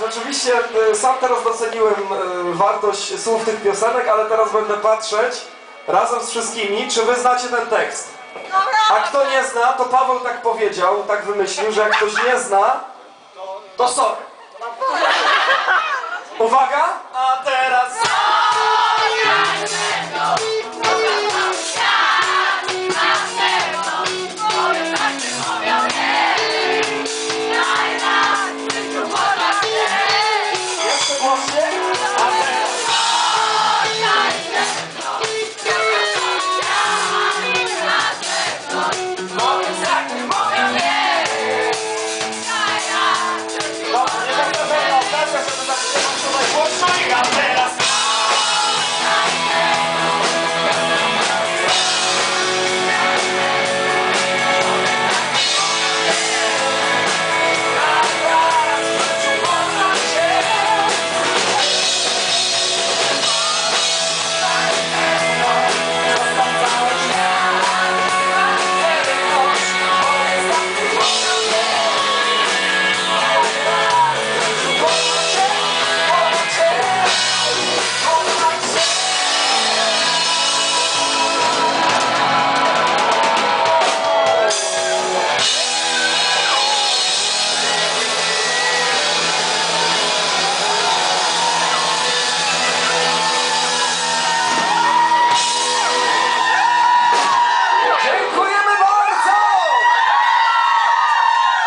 rzeczywiście e, sam teraz doceniłem e, wartość słów tych piosenek, ale teraz będę patrzeć razem z wszystkimi, czy wy znacie ten tekst. No, A kto nie tak. zna, to Paweł tak powiedział, tak wymyślił, że jak ktoś nie zna, to sorry. Uwaga!